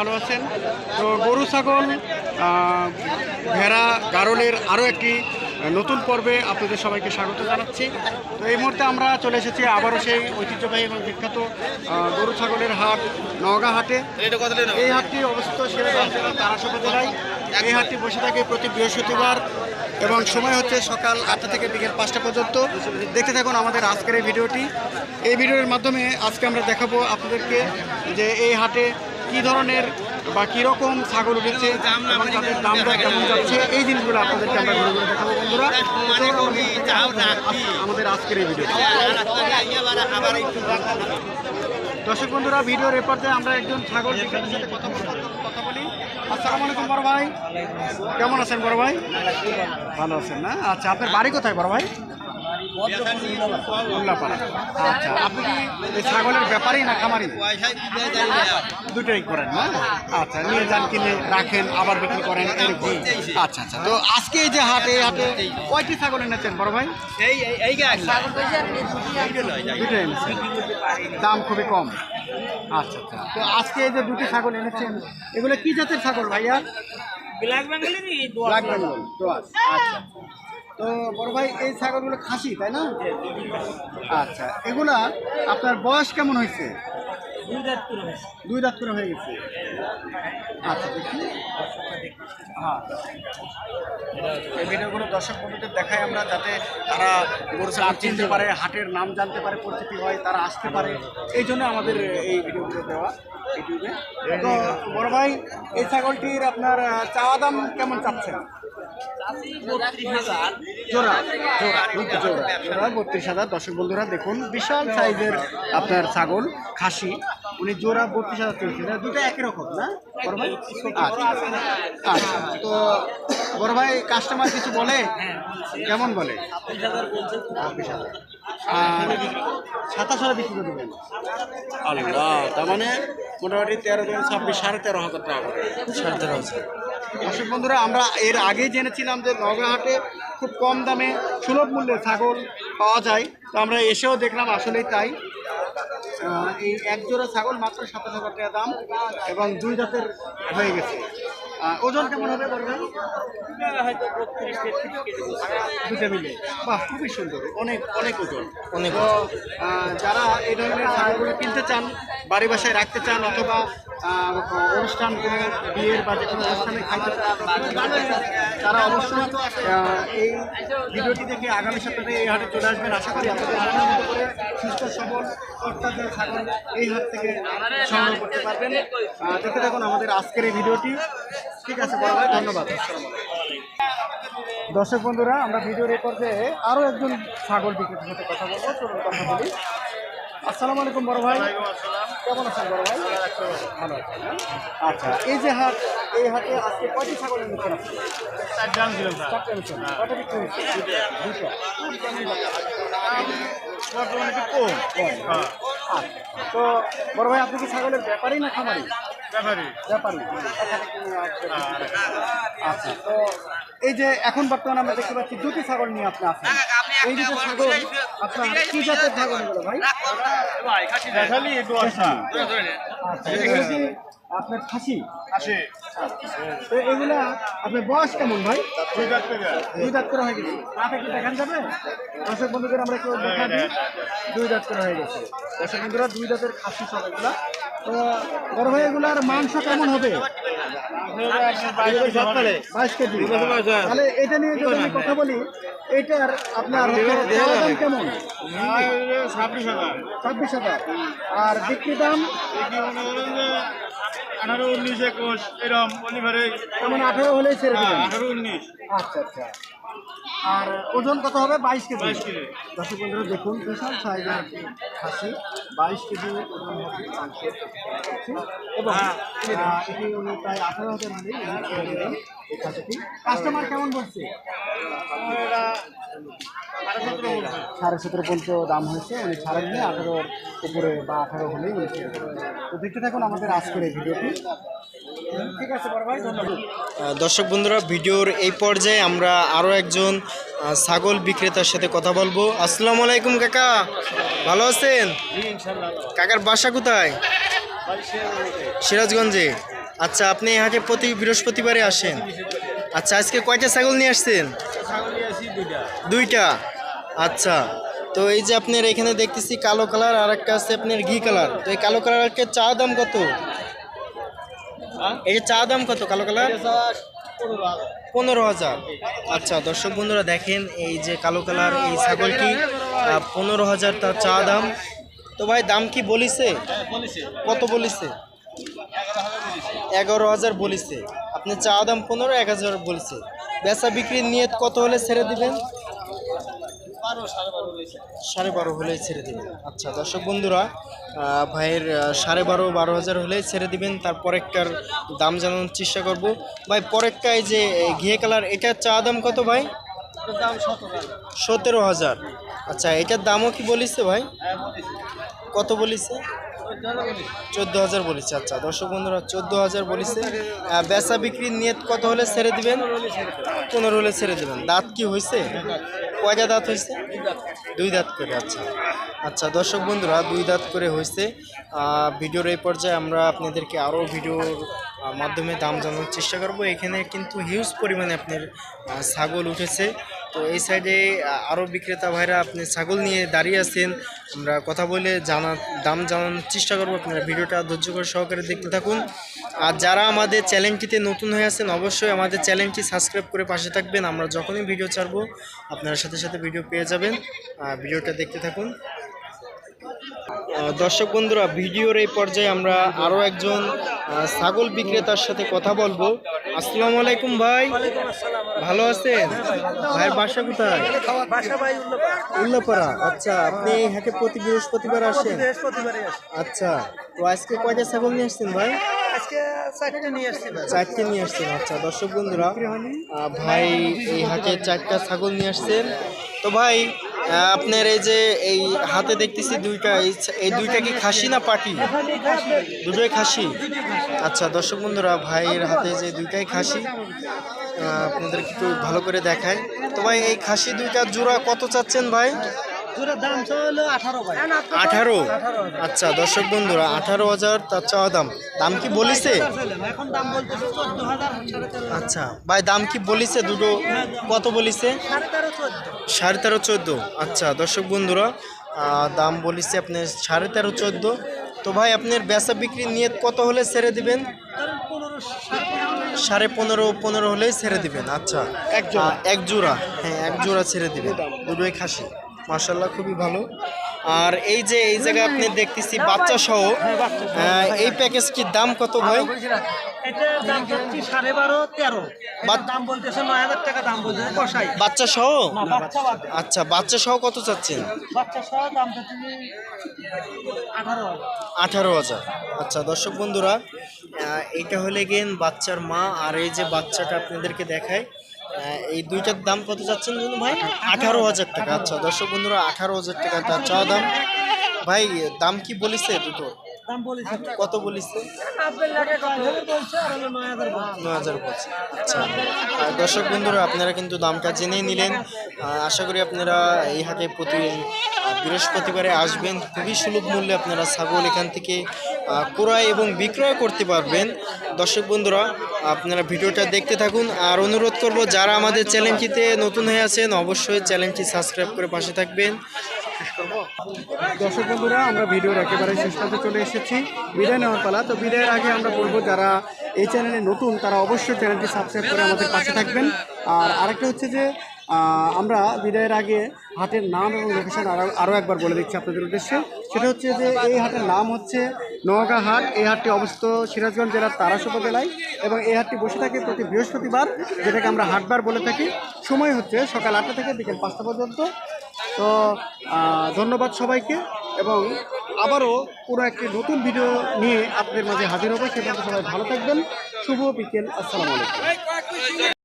ভালো আছেন? তো গরু, ছাগল ভেড়া, গারলের আরও একটি নতুন পর্বে আপনাদের সবাইকে স্বাগত জানাচ্ছি। তো এই মুহূর্তে আমরা চলে এসেছি আবারও সেই ঐতিহ্যবাহী এবং বিখ্যাত গরু, ছাগলের হাট নওগাঁ হাটে। এই হাটটি অবস্থিত সিরাজগঞ্জ তারাসপা জেলায়। এই হাটটি বসে থাকে প্রতি বৃহস্পতিবার এবং সময় হচ্ছে সকাল আটটা থেকে বিকেল পাঁচটা পর্যন্ত। দেখতে থাকুন আমাদের আজকের এই ভিডিওটি। এই ভিডিওর মাধ্যমে আজকে আমরা দেখাবো আপনাদেরকে যে এই হাটে কি ধরনের বা কীরকম ছাগল উঠেছে তাদের দাম দর কেমন যাচ্ছে, এই জিনিসগুলো আপনাদেরকে আমরা ঘুরে ঘুরে দেখাবো বন্ধুরা। আমাদের আজকের এই ভিডিও দর্শক বন্ধুরা ভিডিওর এ পর্যায়ে আমরা একজন ছাগল ভাই। কেমন আছেন বড় ভাই? ভালো আছেন না? আচ্ছা আপনার বাড়ি কোথায় বড় ভাই? মোল্লাপাড়া। আচ্ছা আপনি কি ছাগলের ব্যাপারই না খামারি? দুটোই করেন না? আচ্ছা নিয়ে যান কিনে রাখেন আবার বিক্রি করেন এরকম। আচ্ছা আচ্ছা তো আজকে এই যে হাটে এই হাটে কয়টি ছাগল এনেছেন বড় ভাই? দুটোই দাম খুবই কম। আচ্ছা আচ্ছা তো আজকে এই যে দুটি ছাগল এনেছেন এগুলো কি জাতের ছাগল ভাইয়া? ব্ল্যাক বেঙ্গলি ব্ল্যাক বেঙ্গল আচ্ছা। তো বড় ভাই এই ছাগলগুলো খাসি তাই না? আচ্ছা এগুলা আপনার বয়স কেমন হয়েছে? দুই দাঁত করে হয়ে গেছে। আচ্ছা দেখি। হ্যাঁ। এই ভিডিওগুলো দর্শক বন্ধুদের দেখাই আমরা যাতে তারা গরু ছাগল চিনতে পারে হাটের নাম জানতে পারে পরিচিতি হয় তারা আসতে পারে। এই জন্য আমাদের এই ভিডিওগুলো দেওয়া ইউটিউবে। তো বড় ভাই এই ছাগলটির আপনার চাওয়া দাম কেমন চাচ্ছেন? জোড়া জোড়া জোড়া জোড়া বত্রিশ হাজার। দর্শক বন্ধুরা দেখুন বিশাল সাইজের আপনার ছাগল খাসি। উনি জোড়া বত্রিশ হাজার চলছে। দুটো একই রকম না? বড় ভাই? আচ্ছা। আচ্ছা। তো বড় ভাই কাস্টমার কিছু বলে? কেমন বলে? আর সাতাশ হাজার বিক্রি করে দেবেন। আল্লাহ তার মানে মোটামুটি তেরো থেকে ছাব্বিশ সাড়ে তেরো হাজার টাকা করে। সাড়ে তেরো হাজার। দর্শক বন্ধুরা আমরা এর আগে জেনেছিলাম যে নগাহাটে খুব কম দামে সুলভ মূল্যে ছাগল পাওয়া যায়। তো আমরা এসেও দেখলাম আসলেই তাই। এই এক জোড়া ছাগল মাত্র সাতাশ হাজার টাকা দাম এবং দুই জাতের হয়ে গেছে। ওজন কেমন হবে বলবেন? দুটো মিলে। বাহ খুবই সুন্দর। অনেক অনেক ওজন। অনেক যারা এই ধরনের ছাগলগুলো কিনতে চান বাড়ি বাসায় রাখতে চান অথবা অনুষ্ঠান, বিয়ের বা যে কোনো অনুষ্ঠানে খাইতে তারা অবশ্যই এই ভিডিওটি দেখে আগামী সপ্তাহে এই হাটে চলে আসবেন। আশা করি আপনাদের মতো করে সুস্থ, সবল অত্যাচার ছাগল এই হাট থেকে সংগ্রহ করতে পারবেন। দেখতে থাকুন আমাদের আজকের এই ভিডিওটি। ঠিক আছে, বড় ভাই, ধন্যবাদ। দর্শক বন্ধুরা, আমরা ভিডিও রেকর্ডে আরও একজন ছাগল বিক্রেতার সাথে কথা বলব। চলুন কথা বলি। আসসালামু আলাইকুম, বড় ভাই। কেমন আছেন বড় ভাই? ভালো আছেন আচ্ছা এই যে হাট এই হাটে আজকে কয়টি ছাগলের এনেছেন আছে? চারটে কয়টা বিক্রি হয়েছে? দুটো। কম। আচ্ছা। তো বড় ভাই আপনি কি ছাগলের ব্যাপারই না খামারি? ব্যাপারী। আচ্ছা তো এই যে এখন বর্তমানে আমরা দেখতে পাচ্ছি দুটি ছাগল নিয়ে আপনি আছেন। এই দুটো ছাগল আপনার কি জাতের ছাগল? এগুলো ভাই? আচ্ছা আপনার খাসি? তো এগুলা আপনার বয়স কেমন ভাই? দুই দাঁত করে। হয়ে গেছে। মাথা কি দেখান যাবে? দর্শক বন্ধুদের আমরা একটু দেখা দিই। দুই দাঁত করে হয়ে গেছে। দর্শক বন্ধুরা দুই দাঁতের খাসি সব এগুলা তো বড় ভাই এগুলার মাংস কেমন হবে? বাইশ কেজি। তাহলে এটা নিয়ে যদি আমি কথা বলি এটার আপনার দাম কেমন? ছাব্বিশ হাজার। আর বিক্রি দাম? আঠারো উনিশ একুশ অলিভারে। তেমন আঠারো হলেই ছেড়ে আঠারো উনিশ। আচ্ছা আচ্ছা। আর ওজন কত হবে? বাইশ কেজি। দর্শক বন্ধুরা দেখুন বিশাল সাইজের খাসি। বাইশ কেজি ওজন হবে এবং এটি উনি প্রায় আঠারো হাজার এই খাসিটি। কাস্টমার কেমন বলছে? সাড়ে সতেরো পর্যন্ত দাম হয়েছে উনি ছাড়েন নিয়ে আঠারোর উপরে বা আঠারো হলেই। তো দেখতে থাকুন আমাদের আজকের এই ভিডিওটি। দর্শক বন্ধুরা ভিডিওর এই পর্যায়ে আমরা আরও একজন ছাগল বিক্রেতার সাথে কথা বলব। আসসালামু আলাইকুম কাকা। ভালো আছেন? কাকার বাসা কোথায়? সিরাজগঞ্জে। আচ্ছা আপনি হাটে প্রতি বৃহস্পতিবারে আসেন। আচ্ছা আজকে কয়টা ছাগল নিয়ে আসছেন? দুইটা। আচ্ছা তো এই যে আপনার এখানে দেখতেছি কালো কালার আর একটা আছে আপনার ঘি কালার। তো এই কালো কালারকে চা দাম কত? এই যে চা দাম কত? কালো কালার? পনেরো হাজার। আচ্ছা দর্শক বন্ধুরা দেখেন এই যে কালো কালার এই ছাগলটি পনেরো হাজার তার চা দাম। তো ভাই দাম কি বলিছে। কত বলিছে? এগারো হাজার বলিছে। আপনি চা দাম পনেরো এক হাজার বলছে। বেচা বিক্রির নিয়ত কত হলে ছেড়ে দিবেন? সাড়ে বারো হলেই ছেড়ে দিবেন। আচ্ছা দর্শক বন্ধুরা ভাইয়ের সাড়ে বারো বারো হাজার হলেই ছেড়ে দিবেন। তারপর একটার দাম জানানোর চেষ্টা করব। ভাই পরেরটা এই যে ঘিয়ে কালার এটার চা দাম কত ভাই? সতেরো হাজার। আচ্ছা এটার দামও কি বলিছে ভাই? কত বলিছে? চোদ্দ হাজার বলেছে। আচ্ছা দর্শক বন্ধুরা চোদ্দ হাজার বলেছে। বেচা বিক্রির নিয়ত কত হলে ছেড়ে দিবেন? পনেরো হলে ছেড়ে দিবেন। দাঁত কি হয়েছে কয়টা দাঁত হয়েছে দুই দাঁত করে আচ্ছা। আচ্ছা দর্শক বন্ধুরা, দুই দাঁত করে হয়েছে ভিডিওর এই পর্যায়ে আমরা আপনাদেরকে আরও ভিডিওর মাধ্যমে দাম জানানোর চেষ্টা করব। এখানে কিন্তু হিউজ পরিমাণে আপনার ছাগল উঠেছে। তো এই সাইডে আরও বিক্রেতা ভাইরা আপনি ছাগল নিয়ে দাঁড়িয়ে আছেন, আমরা কথা বলে জানা দাম জানানোর চেষ্টা করব। আপনারা ভিডিওটা ধৈর্য করে সহকারে দেখতে থাকুন। আর যারা আমাদের চ্যানেলটিতে নতুন হয়ে আছেন, অবশ্যই আমাদের চ্যানেলটি সাবস্ক্রাইব করে পাশে থাকবেন। আমরা যখনই ভিডিও ছাড়বো, আপনারা সাথে সাথে ভিডিও পেয়ে যাবেন। আর ভিডিওটা দেখতে থাকুন। দর্শক বন্ধুরা, ভিডিওর এই পর্যায়ে আমরা আরও একজন ছাগল বিক্রেতার সাথে কথা বলব। আসসালামু আলাইকুম ভাই। ভালো আছেন? ভাইয়ের বাসা কোথায়? উল্লাপাড়া। আচ্ছা আপনি হাটে প্রতি বৃহস্পতিবার আসেন? আচ্ছা তো আজকে কয়টা ছাগল নিয়ে আসছেন ভাই? চারটে নিয়ে আসছেন আচ্ছা দর্শক বন্ধুরা ভাই, এই হাটে চারটা ছাগল নিয়ে আসছেন। তো ভাই আপনার এই যে এই হাতে দেখতেছি দুইটা, এই দুইটা কি খাসি না পাটি? দুটোই খাসি? আচ্ছা দর্শক বন্ধুরা, ভাইয়ের হাতে যে দুইটাই খাসি আপনাদের একটু ভালো করে দেখায় তো ভাই, এই খাসি দুইটা জোড়া কত চাচ্ছেন ভাই? আঠারো আচ্ছা দর্শক বন্ধুরা আঠারো হাজার তার চাওয়া দাম। দাম কি বলিছে? আচ্ছা ভাই দাম কি বলিছে দুটো? কত বলিছে? সাড়ে তেরো চোদ্দ। আচ্ছা দর্শক বন্ধুরা দাম বলিছে আপনার সাড়ে তেরো চোদ্দ। তো ভাই আপনার বেচা বিক্রি নিয়ে কত হলে ছেড়ে দিবেন? সাড়ে পনেরো। পনেরো হলেই ছেড়ে দিবেন। আচ্ছা এক জোড়া। এক জোড়া। হ্যাঁ এক জোড়া ছেড়ে দিবেন। দুটোই খাসি। মার্শাল্লাহ খুবই ভালো। আর এই যে এই জায়গায় আপনি দেখতেছি বাচ্চা সহ আহ, এই প্যাকেজটির দাম কত ভাই? বাচ্চা সহ। আচ্ছা বাচ্চা সহ কত চাচ্ছেন? আঠারো হাজার। আচ্ছা দর্শক বন্ধুরা এইটা হলে গেন বাচ্চার মা আর এই যে বাচ্চাটা আপনাদেরকে দেখায় এই দুইটার দাম কত চাচ্ছেন জানো ভাই? আঠারো হাজার টাকা। আচ্ছা দর্শক বন্ধুরা আঠারো হাজার টাকা তার চাওয়া দাম। ভাই দাম কি বলিছে দুটো? কত বলিছে? আচ্ছা দর্শক বন্ধুরা আপনারা কিন্তু দামটা জেনেই নিলেন। আশা করি আপনারা এই হাটে প্রতি বৃহস্পতিবারে আসবেন। খুবই সুলভ মূল্যে আপনারা ছাগল এখান থেকে ক্রয় এবং বিক্রয় করতে পারবেন। দর্শক বন্ধুরা, আপনারা ভিডিওটা দেখতে থাকুন। আর অনুরোধ করব, যারা আমাদের চ্যানেলটিতে নতুন হয়ে আছেন, অবশ্যই চ্যানেলটি সাবস্ক্রাইব করে পাশে থাকবেন। দর্শক বন্ধুরা, আমরা ভিডিওর একেবারে শেষ পর্যন্ত চলে এসেছি। বিদায় নেওয়ার পালা। তো বিদায়ের আগে আমরা বলব, যারা এই চ্যানেলে নতুন, তারা অবশ্যই চ্যানেলটি সাবস্ক্রাইব করে আমাদের পাশে থাকবেন। আর আরেকটা হচ্ছে যে আমরা বিদায়ের আগে হাটের নাম এবং লোকেশন আরও একবার বলে দিচ্ছি আপনাদের উদ্দেশ্যে। সেটা হচ্ছে যে এই হাটের নাম হচ্ছে নোয়াগা হাট। এই হাটটি অবস্থিত সিরাজগঞ্জ জেলার তারাস উপজেলায় এবং এই হাটটি বসে থাকে প্রতি বৃহস্পতিবার, যেটাকে আমরা হাটবার বলে থাকি। সময় হচ্ছে সকাল আটটা থেকে বিকেল পাঁচটা পর্যন্ত। তো ধন্যবাদ সবাইকে এবং আবারও কোনো একটি নতুন ভিডিও নিয়ে আপনাদের মাঝে হাজির হবে। সেটা সবাই ভালো থাকবেন। শুভ বিকেল। আসসালামু আলাইকুম।